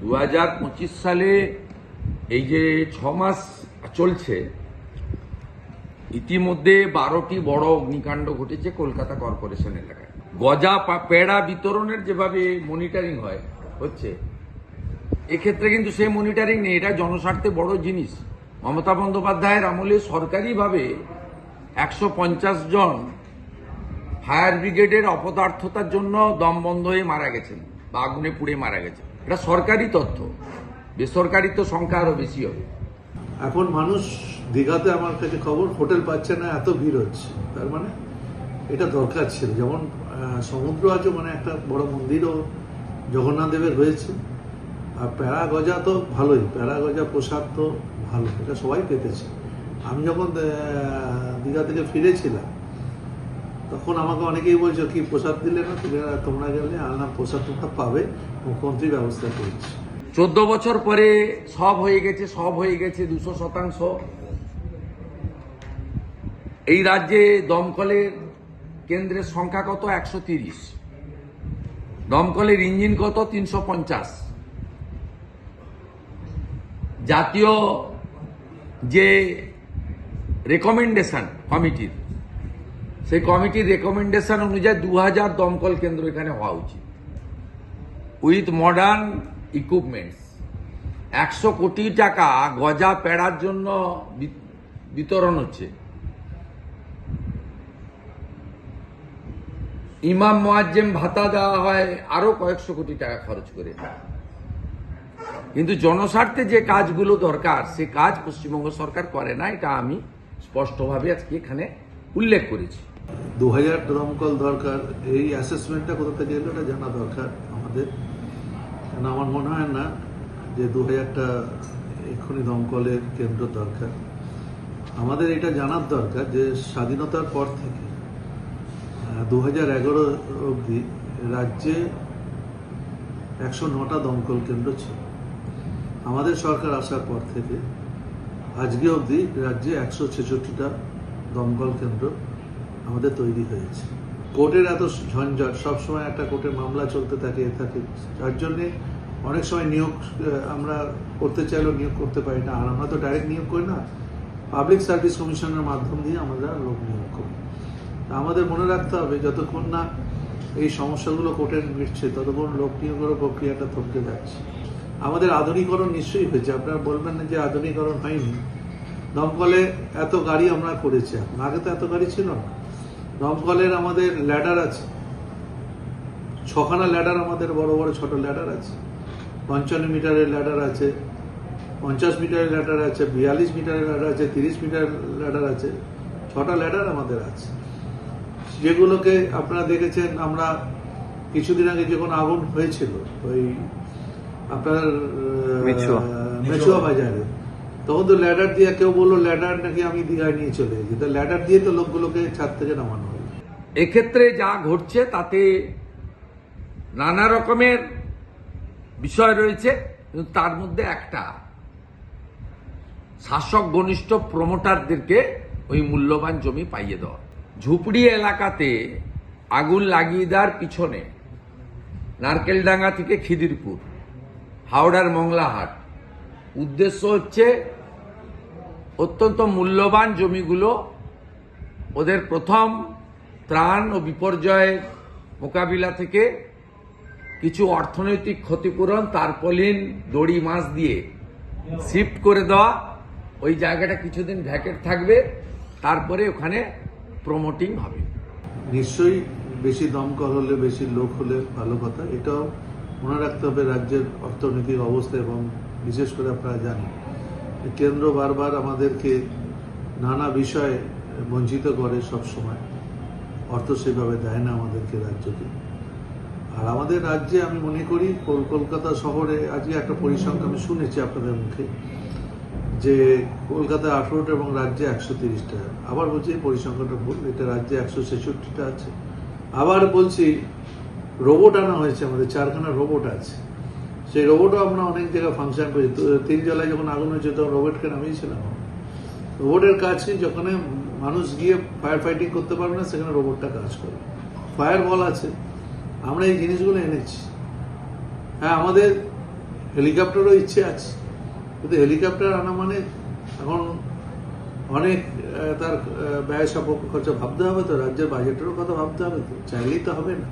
দু হাজার পঁচিশ সালে এই যে ছ মাস চলছে, ইতিমধ্যে বারোটি বড় অগ্নিকাণ্ড ঘটেছে কলকাতা কর্পোরেশন এলাকায়। গজা পেড়া বিতরণের যেভাবে মনিটরিং হয়, হচ্ছে, এক্ষেত্রে কিন্তু সেই মনিটরিং নেই, এটা জনস্বার্থে বড় জিনিস। মমতা বন্দ্যোপাধ্যায়ের আমলে সরকারিভাবে একশো পঞ্চাশ জন ফায়ার ব্রিগেডের অপদার্থতার জন্য দম বন্ধ হয়ে মারা গেছেন, বা আগুনে পুড়ে মারা গেছেন। এটা সরকারি তথ্য। বেসরকারি তো সংখ্যা আরও বেশি হবে। এখন মানুষ দীঘাতে আমার কাছে খবর, হোটেল পাচ্ছে না, এত ভিড় হচ্ছে। তার মানে এটা দরকার ছিল। যেমন সমুদ্র আছে মানে একটা বড় মন্দিরও জগন্নাথ দেবের রয়েছে আর প্যারা গজা তো ভালোই প্যারা গজা প্রসাদ তো ভালো, এটা সবাই পেতেছে। আমি যখন দীঘা থেকে ফিরেছিলাম তখন আমাকে অনেকেই বলছো, কি প্রসাদ দিলে না? তুমি তোমরা গেলে না, প্রসাদ তোমরা পাবে। মুখ্যমন্ত্রী ব্যবস্থা করেছে। চোদ্দ বছর পরে সব হয়ে গেছে, সব হয়ে গেছে, দুশো শতাংশ। এই রাজ্যে দমকলের কেন্দ্রের সংখ্যা কত? একশো তিরিশ। দমকলের ইঞ্জিন কত? তিনশো পঞ্চাশ। জাতীয় যে রেকমেন্ডেশন কমিটির সেই কমিটির রেকমেন্ডেশন অনুযায়ী দু হাজার দমকল কেন্দ্র এখানে হওয়া উচিত। উইথ মডার্ন ইকুইপমেন্টস একশো কোটি টাকা গজা পেড়ার জন্য বিতরণ হচ্ছে। ইমাম মোয়াজ্জেম ভাতা দেওয়া হয় আরও কয়েকশো কোটি টাকা খরচ করে। কিন্তু জনস্বার্থে যে কাজগুলো দরকার, সে কাজ পশ্চিমবঙ্গ সরকার করে না, এটা আমি স্পষ্টভাবে আজকে এখানে উল্লেখ করেছি। দু হাজার দমকল দরকার, এই অ্যাসেসমেন্টটা কোথা থেকে এলো এটা জানা দরকার আমাদের। কেন আমার মনে হয় না যে দু হাজারটা এক্ষুনি দমকলের কেন্দ্র দরকার। আমাদের এটা জানার দরকার যে স্বাধীনতার পর থেকে দু হাজার এগারো অবধি রাজ্যে একশো নটা দমকল কেন্দ্র ছিল। আমাদের সরকার আসার পর থেকে আজকে অবধি রাজ্যে একশো ছেষট্টিটা দমকল কেন্দ্র আমাদের তৈরি হয়েছে। কোর্টের এত ঝঞ্ঝট, সবসময় একটা কোর্টের মামলা চলতে থাকে থাকে। যার জন্যে অনেক সময় নিয়োগ আমরা করতে চাইলেও নিয়োগ করতে পারি না। আর আমরা তো ডাইরেক্ট নিয়োগ করি না। পাবলিক সার্ভিস কমিশনের মাধ্যম দিয়ে আমরা লোক নিয়োগ করি। তা আমাদের মনে রাখতে হবে, যতক্ষণ না এই সমস্যাগুলো কোর্টে মিটছে, ততক্ষণ লোক নিয়োগের প্রক্রিয়াটা থমকে যাচ্ছে। আমাদের আধুনিকরণ নিশ্চয়ই হয়েছে। আপনারা বলবেন না যে আধুনিকরণ হয়নি। দমকলে এত গাড়ি আমরা করেছি। এখন আগে তো এত গাড়ি ছিল না। দমকলের আমাদের ল্যাডার আছে। ছখানা ল্যাডার আমাদের বড় বড় ছোট ল্যাডার আছে। পঞ্চান্ন মিটারের ল্যাডার আছে পঞ্চাশ মিটারের ল্যাডার আছে বিয়াল্লিশ মিটারের ল্যাডার আছে তিরিশ মিটারের ল্যাডার আছে ছটা ল্যাডার আমাদের আছে। যেগুলোকে আপনারা দেখেছেন আমরা কিছুদিন আগে যখন আগুন হয়েছিল ওই আপনার মেচুয়া। মেচুয়া বাজারে তখন তো ল্যাডার দিয়ে কেউ বলল ল্যাডার নাকি আমি দীঘায় নিয়ে চলে গেছি তো ল্যাডার দিয়ে তো লোকগুলোকে ছাদ থেকে নামানো এক্ষেত্রে যা ঘটছে তাতে নানা রকমের বিষয় রয়েছে, কিন্তু তার মধ্যে একটা। শাসক ঘনিষ্ঠ প্রমোটারদেরকে ওই মূল্যবান জমি পাইয়ে দেওয়া। ঝুপড়ি এলাকাতে আগুন লাগিয়ে দেওয়ার পিছনে নারকেলডাঙ্গা থেকে খিদিরপুর, হাওড়ার মংলাহাট। উদ্দেশ্য হচ্ছে অত্যন্ত মূল্যবান জমিগুলো ওদের প্রথম ত্রাণ ও বিপর্যয়ের মোকাবিলা থেকে কিছু অর্থনৈতিক ক্ষতিপূরণ তারপলিন দড়ি, মাছ দিয়ে শিফট করে দেওয়া। ওই জায়গাটা কিছুদিন ভ্যাকেট থাকবে, তারপরে ওখানে প্রমোটিং হবে। নিশ্চয়ই বেশি দমকল হলে, বেশি লোক হলে ভালো কথা। এটাও মনে রাখতে হবে রাজ্যের অর্থনৈতিক অবস্থা এবং বিশেষ করে আপনারা জানেন কেন্দ্র বারবার আমাদেরকে নানা বিষয়ে বঞ্চিত করে সব সময় অর্থ সেভাবে দেয় না আমাদেরকে রাজ্যকে। আর আমাদের রাজ্যে আমি মনে করি, কল- কলকাতা শহরে আজকে একটা পরিসংখ্যান আমি শুনেছি আপনাদের মুখে, যে কলকাতায় আঠেরোটা এবং রাজ্যে একশো তিরিশটা। আবার বলছি, এই পরিসংখ্যানটা ভুল, এটা রাজ্যে একশো ছেষট্টিটা আছে। আবার বলছি রোবট আনা হয়েছে আমাদের, চারখানা রোবট আছে। সেই রোবটও আমরা অনেক জায়গায় ফাংশন করি তো তিন জেলায় যখন আগুন হয়েছে, তখন রোবটকে নামিয়েছিলাম। রোবটের কাজ যখন মানুষ গিয়ে ফায়ার ফাইটিং করতে পারবে না, সেখানে রোবটটা কাজ করবে। ফায়ার বল আছে। আমরা এই জিনিসগুলো এনেছি। হ্যাঁ আমাদের হেলিকপ্টারও ইচ্ছে আছে। কিন্তু হেলিকপ্টার আনা মানে এখন অনেক তার ব্যয় সাপেক্ষ খরচা ভাবতে হবে তো, রাজ্যের বাজেটেরও কথা ভাবতে হবে তো, চাইলেই তো হবে না।